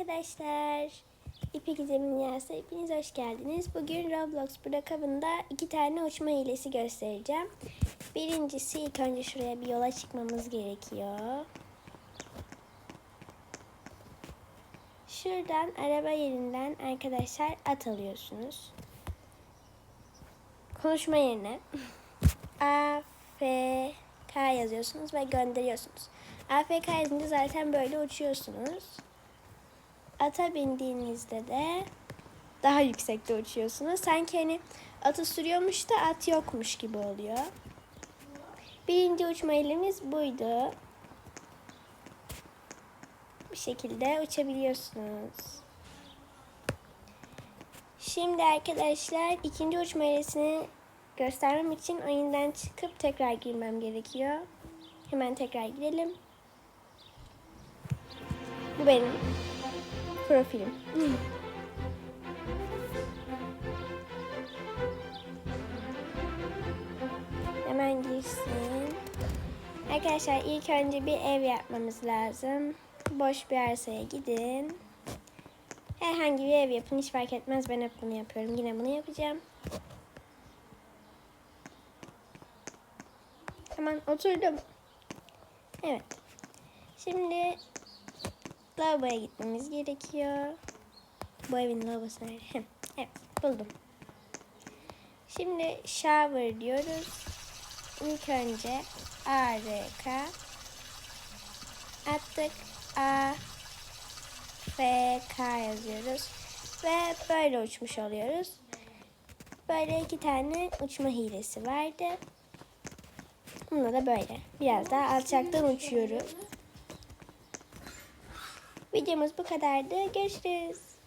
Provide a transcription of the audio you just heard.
arkadaşlar. İpek İzem'in Dünyası hepiniz hoş geldiniz. Bugün Roblox Brookhaven'da iki tane uçma hilesi göstereceğim. Birincisi ilk önce şuraya bir yola çıkmamız gerekiyor. Şuradan araba yerinden arkadaşlar at alıyorsunuz. Konuşma yerine A, F, K yazıyorsunuz ve gönderiyorsunuz. AFK yazınca zaten böyle uçuyorsunuz. Ata bindiğinizde de daha yüksekte uçuyorsunuz. Sanki hani atı sürüyormuş da at yokmuş gibi oluyor. Birinci uçma elimiz buydu. Bu şekilde uçabiliyorsunuz. Şimdi arkadaşlar ikinci uçma hilesini göstermem için oyundan çıkıp tekrar girmem gerekiyor. Hemen tekrar girelim. Bu benim profilim. Hemen girsin. Arkadaşlar ilk önce bir ev yapmamız lazım. Boş bir arsaya gidin. Herhangi bir ev yapın hiç fark etmez. Ben hep bunu yapıyorum. Yine bunu yapacağım. Hemen oturdum. Evet. Şimdi lavaboya gitmemiz gerekiyor. Bu evin lavabosu nerede? Heh, evet buldum. Şimdi shower diyoruz. İlk önce A, R, K attık. A, F, K yazıyoruz. Ve böyle uçmuş oluyoruz. Böyle iki tane uçma hilesi vardı. Bunda da böyle. Biraz daha alçaktan uçuyoruz. Videomuz bu kadardı. Görüşürüz.